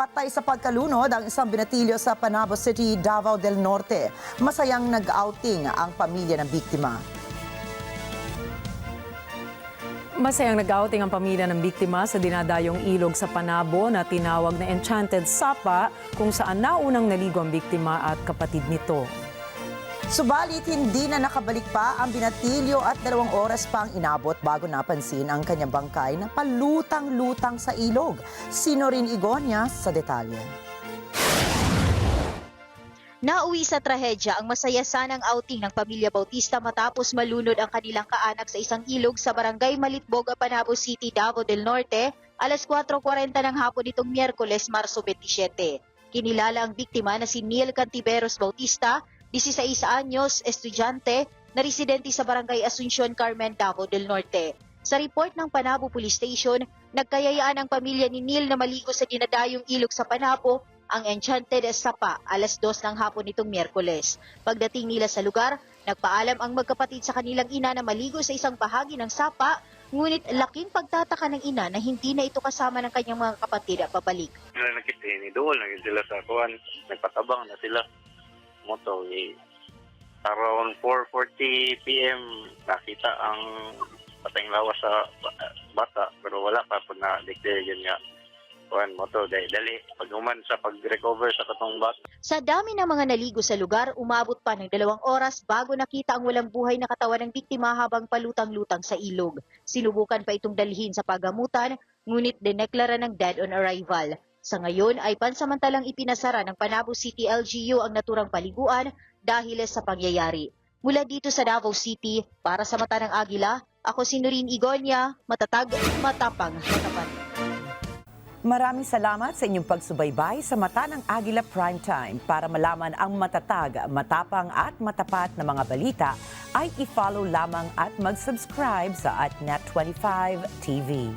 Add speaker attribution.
Speaker 1: Patay sa pagkalunod ang isang binatilyo sa Panabo City, Davao del Norte. Masayang nag-outing ang pamilya ng biktima.
Speaker 2: Masayang nag-outing ang pamilya ng biktima sa dinadayong ilog sa Panabo na tinawag na Enchanted Sapa kung saan naunang naligo ang biktima at kapatid nito.
Speaker 1: Subalit hindi na nakabalik pa ang binatilyo at dalawang oras pa ang inabot bago napansin ang kanyang bangkay na palutang-lutang sa ilog. Sino rin Igonia sa detalye.
Speaker 3: Nauwi sa trahedya ang masaya sanang outing ng pamilya Bautista matapos malunod ang kanilang kaanak sa isang ilog sa barangay Malitboga, Panabo City, Davao del Norte, alas 4.40 ng hapon nitong Miyerkules, Marso 27. Kinilala ang biktima na si Neil Cantiveros Bautista, 16 anyos, estudyante, na residente sa barangay Asuncion, Carmen, Davao del Norte. Sa report ng Panabo Police Station, nagkayayaan ang pamilya ni Neil na maligo sa dinadayong ilog sa Panabo ang Enchanted Sapa alas 2 ng hapon nitong Miyerkules. Pagdating nila sa lugar, nagpaalam ang magkapatid sa kanilang ina na maligo sa isang bahagi ng Sapa, ngunit laking pagtataka ng ina na hindi na ito kasama ng kanyang mga kapatid at pabalik.
Speaker 4: Nila nakita ni Dool, naging sila sa kuwan, nagpatabang na sila. Moto, eh, around 4.40 p.m. nakita ang patayang lawas sa ba- bata, pero wala pa po na declare yun nga. Kuwan, moto, dali, dali, pag human sa pag-recover sa katong bata.
Speaker 3: Sa dami ng mga naligo sa lugar, umabot pa ng dalawang oras bago nakita ang walang buhay na katawan ng biktima habang palutang-lutang sa ilog. Sinubukan pa itong dalhin sa pagamutan, ngunit dineklara ng dead on arrival. Sa ngayon ay pansamantalang ipinasara ng Panabo City LGU ang naturang paliguan dahil sa pangyayari. Mula dito sa Davao City, para sa mata ng Agila, ako si Noreen Igonia, matatag, matapang, matapat.
Speaker 1: Maraming salamat sa inyong pagsubaybay sa Mata ng Agila Primetime. Para malaman ang matatag, matapang at matapat na mga balita, ay i-follow lamang at mag-subscribe sa at Net25 TV.